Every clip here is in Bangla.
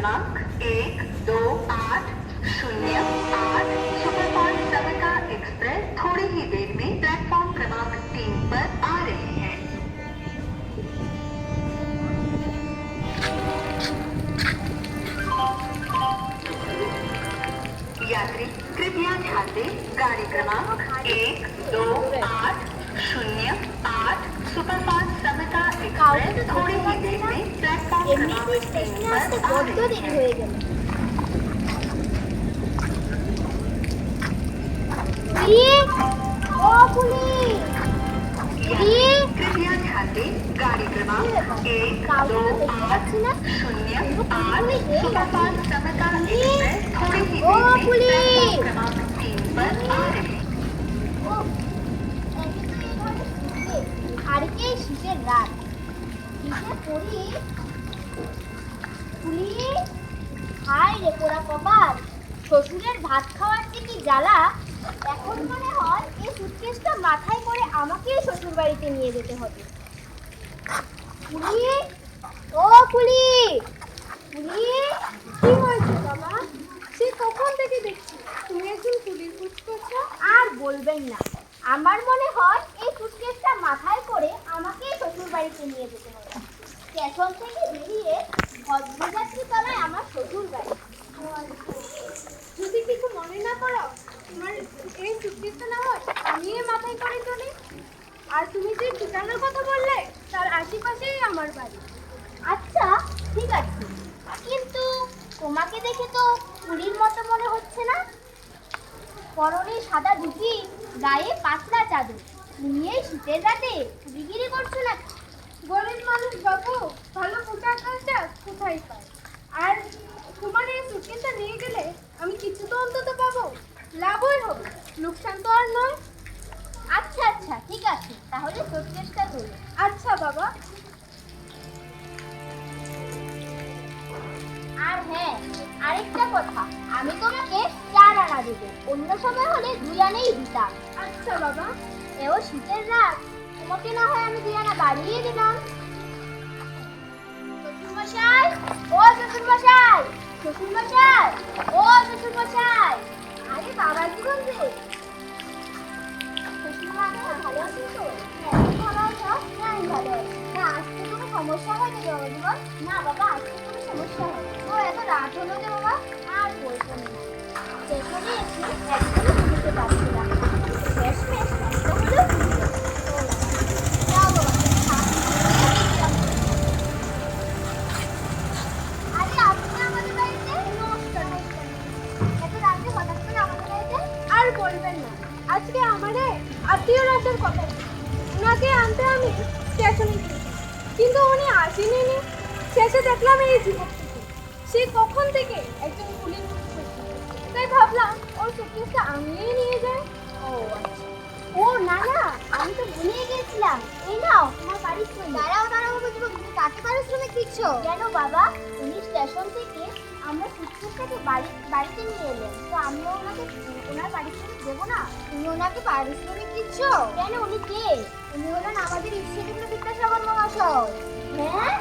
क्रमांक एक, दो, आठ, शून्य, आठ, सुपरफास्ट सविता एक्सप्रेस थोड़ी ही देर में प्लेटफॉर्म क्रमांक तीन पर आ रही है। यात्री, कृपया ध्यान दें, गाड़ी क्रमांक एक, दो, आठ, शून्य, आठ, सुपरफास्ट सविता এমনিতে স্টেশনে আসতে বড্ড দেরি হয়ে গেল? পুলিশ! পুলি হাই রে পোড়া কপাল। শ্বশুরের ভাত খাওয়ার যে কি জ্বালা। এখন মনে হয় এই সুটকেসটা মাথায় করে আমাকেই শ্বশুর বাড়িতে নিয়ে যেতে হবে। পুলি? ও পুলি! পুলি? কি হয়েছে বাবা? সে কখন থেকে দেখছি? তুমি একজন কুলির খোঁজ আর বলবেন না। আমার মনে হয় এই সুটকেসটা মাথায় করে আমাকেই শ্বশুর বাড়িতে নিয়ে যেতে হবে। স্টেশন থেকে বেরিয়ে ভদ্রযাত্রী তলায় আমার শ্বশুর বাড়ি। যদি কিছু মনে না করো, তোমার এই সুটকেসটা না হয় আমি মাথায় করে চলি। আর তুমি যে ঠিকানার কথা বললে, তার আশেপাশেই আমার বাড়ি। আচ্ছা ঠিক আছে। কিন্তু তোমাকে দেখে তো পুরীর মতো মনে হচ্ছে না? পরনে সাদা ধুতি, গায়ে পাতলা চাদর। এই শীতের রাতে চুরিগিরি করছ না গরিব মানুষ বাবু ভালো পোশাক আশাক কোথায় পায়? আর তোমার এই সুটকেসটা নিয়ে গেলে আমি কিছু তো অন্তত পাবো। লাভই হবে লোকসান তো আর নয়। আচ্ছা আচ্ছা ঠিক আছে তাহলে সুটকেসটা ধরো। আচ্ছা বাবা। আর হ্যাঁ আরেকটা কথা আমি তোমাকে চার আনা দেবো। অন্য সময় হলে দুই আনেই দিতাম। আচ্ছা বাবা। এও শীতের রাত। তোমাকে না হয় আমি দুই আনা বাড়িয়ে দিলাম। শ্বশুরমশাই, ও শ্বশুরমশাই শ্বশুরমশাই, ও শ্বশুরমশাই। আরে বাবা আছেন তো? হ্যাঁ হ্যাঁ কোনো সমস্যা হয়নি না বাবা সমস্যা হয়নি। এত রাত হলো যে বাবা, আর বলব না। স্টেশনে এসে আজকে আমারে আত্মীয় আসার কথা। ওনাকে আনতে আমি স্টেশনে কিন্তু উনি আসেনি। শেষে দেখলাম এই যুবক সে কখন থেকে একজন পুলিশ তাই ভাবলাম ওর সুটকেসটা আমিই নিয়ে যাই। ও আচ্ছা। ও না না আমি তো ভুলেই গেছিলাম। এই নাও তোমার পারিশ্রমিক দাঁড়াও দাঁড়াও বুঝব তুমি কাকে পারিশ্রমিক দিচ্ছ কেন বাবা উনি স্টেশন থেকে আমরা সুটকেসটাকে বাড়ি বাড়িতে নিয়ে এলেন। তো আমরা ওনাকে ওনার পারিশ্রমিক দেবো না? তুমি ওনাকে পারিশ্রমিক দিচ্ছ? কেন উনি কে? উনি হলেন আমাদের ঈশ্বরচন্দ্র বিদ্যাসাগর মহাশয়। হ্যাঁ?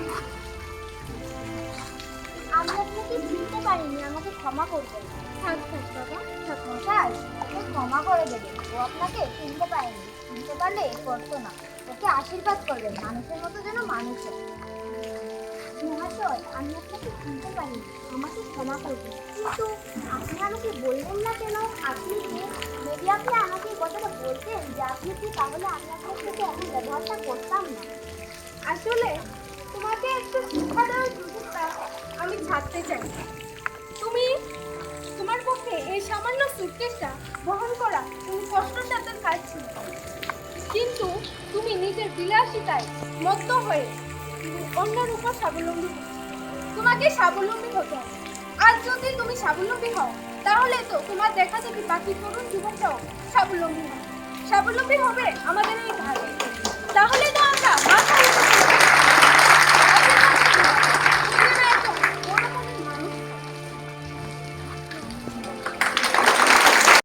আমি আপনাকে ভুলতে পারিনি আমাকে ক্ষমা করবেন। থাক থাক বাবা। থাক মশাই ওকে ক্ষমা করে দেবেন। ও আপনাকে চিনতে পারেনি। চিনতে পারলে করতো না। ওকে আশীর্বাদ করবেন মানুষের মতো যেন মানুষ হয়। মহাশয় আমি আপনাকে চিনতে পারিনি আমাকে ক্ষমা করবেন। কিন্তু আপনি আমাকে বললেন না কেন? আপনি যদি আপনি আমাকে এই কথাটা বলতেন যে আপনি কি তাহলে আপনার সাথে এমন ব্যবহারটা করতাম না? আসলে তোমাকে একটু শিক্ষা দেওয়ার সুযোগটা আমি ছাড়তে চাই। তুমি তোমার পক্ষে এই সামান্য সুটকেসটা বহন করা তুমি কষ্টসাধ্যের কাজ ছিল। কিন্তু তুমি নিজের বিলাসিতায় মত্ত হয়ে অন্যের উপর স্বাবলম্বী। তোমাকে স্বাবলম্বী হতে হবে। আর যদি তুমি স্বাবলম্বী হও তাহলে তো তোমার দেখা দেখি বাকি তরুণ যুবকরাও স্বাবলম্বী হবে। স্বাবলম্বী হবে আমাদের এই ভাই তাহলে তো